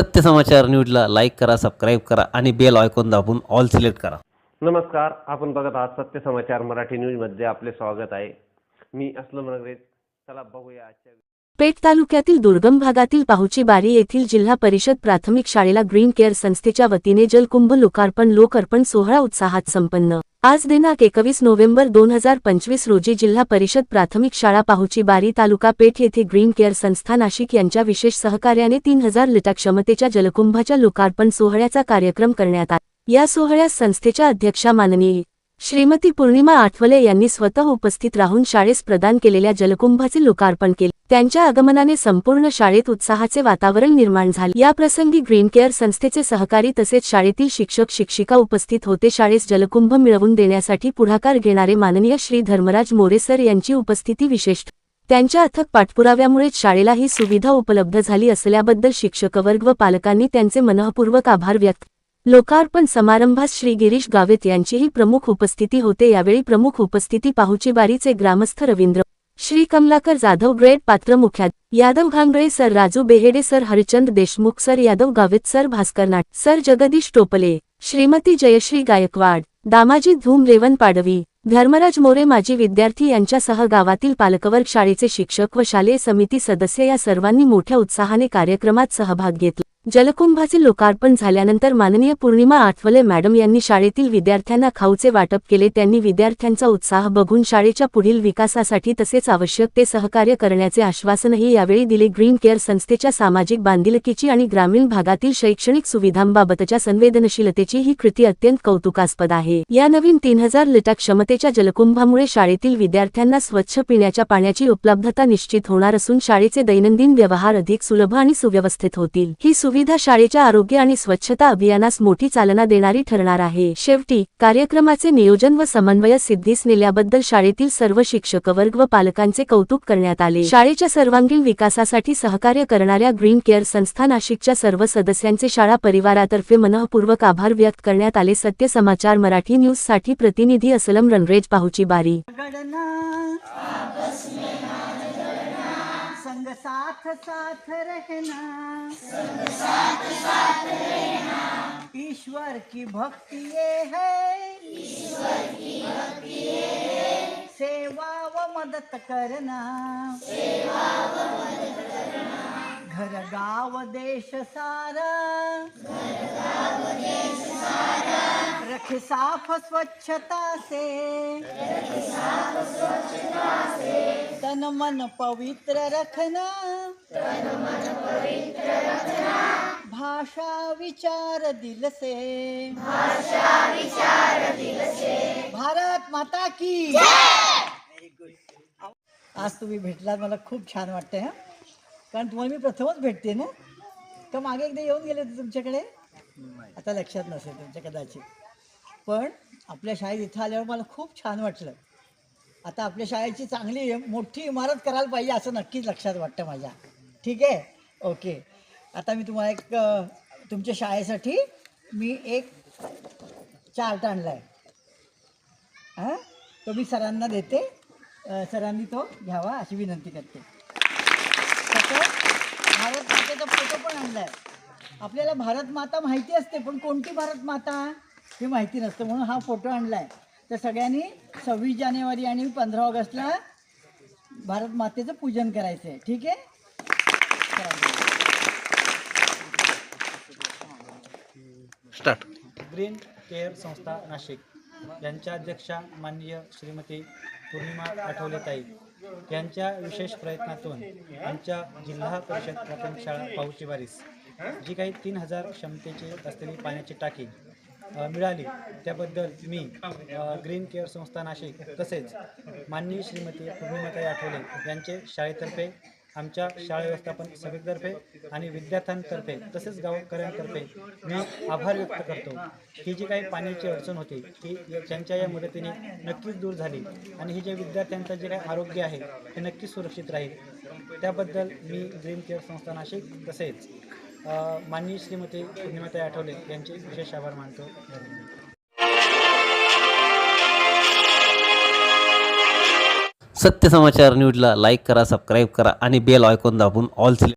सत्य समाचार न्यूजला लाईक करा सबस्क्राईब करा आणि बेल आयकॉन दाबून ऑल सिलेक्ट करा. नमस्कार आपण बघत आहात सत्य समाचार मराठी न्यूजमध्ये आपले स्वागत आहे. मी असलम नगरे चला बघूया आजच्या पेठ तालुक्यातील दुर्गम भागातील पाहुचीबारी येथील जिल्हा परिषद प्राथमिक शाळेला ग्रीन केअर संस्थेच्या वतीने जलकुंभ लोकार्पण लोकार्पण सोहळा उत्साहात संपन्न. आज दिनांक एकवीस नोव्हेंबर दोन हजार पंचवीस रोजी जिल्हा परिषद प्राथमिक शाळा पाहुची बारी तालुका पेठ येथे ग्रीन केअर संस्था नाशिक यांच्या विशेष सहकार्याने तीन हजार लिटर क्षमतेच्या जलकुंभाच्या लोकार्पण सोहळ्याचा कार्यक्रम करण्यात आला. या सोहळ्यास संस्थेच्या अध्यक्षा माननीय श्रीमती पूर्णिमा आठवले यांनी स्वतः उपस्थित राहून शाळेस प्रदान केलेल्या जलकुंभाचे लोकार्पण केले. त्यांच्या आगमनाने संपूर्ण शाळेत उत्साहाचे वातावरण निर्माण झाले. या प्रसंगी ग्रीन केअर संस्थेचे सहकारी तसेच शाळेतील शिक्षक शिक्षिका उपस्थित होते. शाळेस जलकुंभ मिळवून देण्यासाठी पुढाकार घेणारे माननीय श्री धर्मराज मोरे सर यांची उपस्थिती विशेष त्यांच्या अथक पाठपुराव्यामुळेच शाळेला ही सुविधा उपलब्ध झाली असल्याबद्दल शिक्षकवर्ग व पालकांनी त्यांचे मनःपूर्वक आभार व्यक्त लोकार्पण समारंभास श्री गिरीश गावित यांचीही प्रमुख उपस्थिती होते. यावेळी प्रमुख उपस्थिती पाहुचीबारीचे ग्रामस्थ रवींद्र श्री कमलाकर जाधव ग्रेड पात्र मुख्यात Yadav Ghangale sir Raju Behede sir Harichand Deshmukh sir Yadav Gavit sir Bhaskar Nat sir Jagdish टोपले श्रीमती जयश्री गायकवाड दामाजी धूम रेवन पाडवी धर्मराज मोरे माजी विद्यार्थी यांच्यासह गावातील पालकवर्ग शाळेचे शिक्षक व शालेय समिती सदस्य या सर्वांनी मोठ्या उत्साहाने कार्यक्रमात सहभाग घेतला. जलकुंभाचे लोकार्पण झाल्यानंतर माननीय पूर्णिमा आठवले मॅडम यांनी शाळेतील विद्यार्थ्यांना खाऊचे वाटप केले. त्यांनी विद्यार्थ्यांचा उत्साह बघून शाळेच्या पुढील विकासासाठी तसेच आवश्यक ते सहकार्य करण्याचे आश्वासनही यावेळी दिले. ग्रीन केअर संस्थेच्या सामाजिक बांधिलकीची आणि ग्रामीण भागातील शैक्षणिक सुविधांबाबतच्या संवेदनशीलतेची ही कृती अत्यंत कौतुकास्पद आहे. या नवीन तीन हजार लिटर क्षमतेच्या जलकुंभामुळे शाळेतील विद्यार्थ्यांना स्वच्छ पिण्याच्या पाण्याची उपलब्धता निश्चित होणार असून शाळेचे दैनंदिन व्यवहार अधिक सुलभ आणि सुव्यवस्थित होतील. ही सुविधा शाळेच्या आरोग्य आणि स्वच्छता अभियानास मोठी चालना देणारी ठरणार आहे. शेवटी कार्यक्रमाचे नियोजन व समन्वय सिद्धीस नेल्याबद्दल शाळेतील सर्व शिक्षक वर्ग व पालकांचे कौतुक करण्यात आले. शाळेच्या सर्वांगीण विकासासाठी सहकार्य करणाऱ्या ग्रीन केअर संस्था नाशिकच्या सर्व सदस्यांचे शाळा परिवारातर्फे मनःपूर्वक आभार व्यक्त करण्यात आले. सत्य समाचार मराठी न्यूजसाठी प्रतिनिधी असलम रणरेज पाहुची बारी गड़ना संग साथ साथ रहना। ईश्वर की भक्ति ये है। सेवा व मदद करना। घर गाव देश सारा। रखे साफ स्वच्छता से तन मन पवित्र रखना। भाषा विचार दिल से भारत माता की। आज तुम्ही भेटलात मला खूप छान वाटतंय हं. कारण तुम्हाला मी प्रथमच भेटते ना? का मागे एकदा येऊन गेले होते तुमच्याकडे? आता लक्षात नसेल तुमच्या कदाचित. पण आपल्या शाळेत इथं आल्यावर मला खूप छान वाटलं. आता आपल्या शाळेची चांगली मोठी इमारत करायला पाहिजे असं नक्कीच लक्षात वाटतं माझ्या. ठीक आहे? ओके. आता मी तुम्हाला एक तुमच्या शाळेसाठी मी एक चार्ट आणला आहे हां तो मी सरांना देते. सरांनी तो घ्यावा अशी विनंती करते. तसं भारत मातेचा फोटो पण आणला आहे आपल्याला भारत माता माहिती असते पण कोणती भारत माता? हे माहिती नसतं म्हणून हा फोटो आणला आहे तर सगळ्यांनी सव्वीस जानेवारी आणि पंधरा ऑगस्टला भारत मातेचं पूजन करायचं आहे ठीक आहे? स्टार्ट. ग्रीन केअर संस्था नाशिक. यांच्या अध्यक्षा माननीय श्रीमती पौर्णिमा आठवलेताई. यांच्या विशेष प्रयत्नातून आमच्या जिल्हा परिषद प्राथमिक शाळा पाऊची बारीस जी काही तीन हजार क्षमतेची असलेली पाण्याची टाकी मिळाली. त्याबद्दल मी ग्रीन केअर संस्था नाशिक तसेच माननीय श्रीमती पूर्णिमाताई आठवले यांचे शाळेतर्फे आमच्या शाळा व्यवस्थापन सभेतर्फे आणि विद्यार्थ्यांतर्फे तसेच गावकऱ्यांतर्फे मी आभार व्यक्त करतो. ही जी काही पाण्याची अडचण होती ती त्यांच्या या मदतीने नक्कीच दूर झाली आणि हे जे विद्यार्थ्यांचं जे काही आरोग्य आहे ते नक्कीच सुरक्षित राहील. त्याबद्दल मी ग्रीन केअर संस्था नाशिक तसेच माननीय श्रीमती पूर्णिमाताई आठवले यांचे विशेष आभार मानतो. धन्यवाद. सत्य समाचार न्यूजला लाईक करा सबस्क्राईब करा आणि बेल आयकॉन दाबून ऑल सिलेक्ट